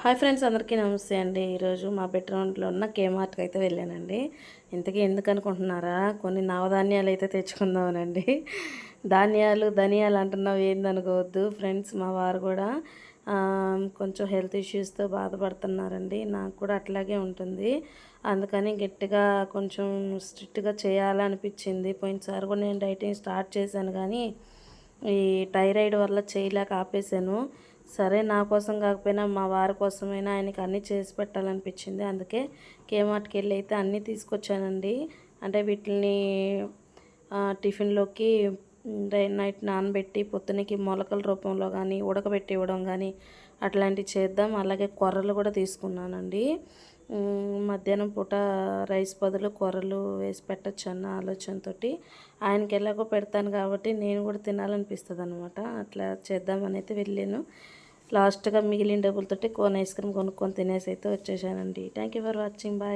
Hi friends అందరికీ నమస్తే అండి. ఈరోజు మా బెడ్రూమ్లో ఉన్న కేమార్ట్కి అయితే వెళ్ళానండి. ఇంతకీ ఎందుకు అనుకుంటున్నారా? కొన్ని నవధాన్యాలు అయితే తెచ్చుకుందామనండి. ధాన్యాలు ధనియాలు అంటున్నావు ఏందనుకోవద్దు ఫ్రెండ్స్ మా వారు కూడా కొంచెం హెల్త్ ఇష్యూస్తో బాధపడుతున్నారండి. నాకు కూడా అట్లాగే ఉంటుంది. అందుకని గట్టిగా కొంచెం స్ట్రిక్ట్గా చేయాలనిపించింది. పోయినసారి కూడా నేను డైటింగ్ స్టార్ట్ చేశాను కానీ ఈ థైరాయిడ్ వల్ల చేయలేక ఆపేసాను సరే నా కోసం కాకపోయినా మా వారి కోసమైనా ఆయనకి అన్నీ చేసి పెట్టాలనిపించింది. అందుకే కేమార్ట్కి వెళ్ళి అయితే అన్నీ తీసుకొచ్చానండి. అంటే వీటిని టిఫిన్లోకి నైట్ నానబెట్టి పొద్దునకి మొలకల రూపంలో కానీ ఉడకబెట్టి ఇవ్వడం కానీ అట్లాంటివి చేద్దాం. అలాగే కొర్రలు కూడా తీసుకున్నానండి. మధ్యాహ్నం పూట రైస్ బదులు కొర్రలు వేసి పెట్టచ్చు అన్న ఆలోచనతో ఆయనకి ఎలాగో పెడతాను కాబట్టి నేను కూడా తినాలనిపిస్తుంది అనమాట అట్లా చేద్దామని అయితే వెళ్ళాను. లాస్ట్గా మిగిలిన డబ్బులతోటి కోన్ ఐస్ క్రీమ్ కొనుక్కొని తినేసి అయితే వచ్చేసానండి. Thank you for watching. Bye.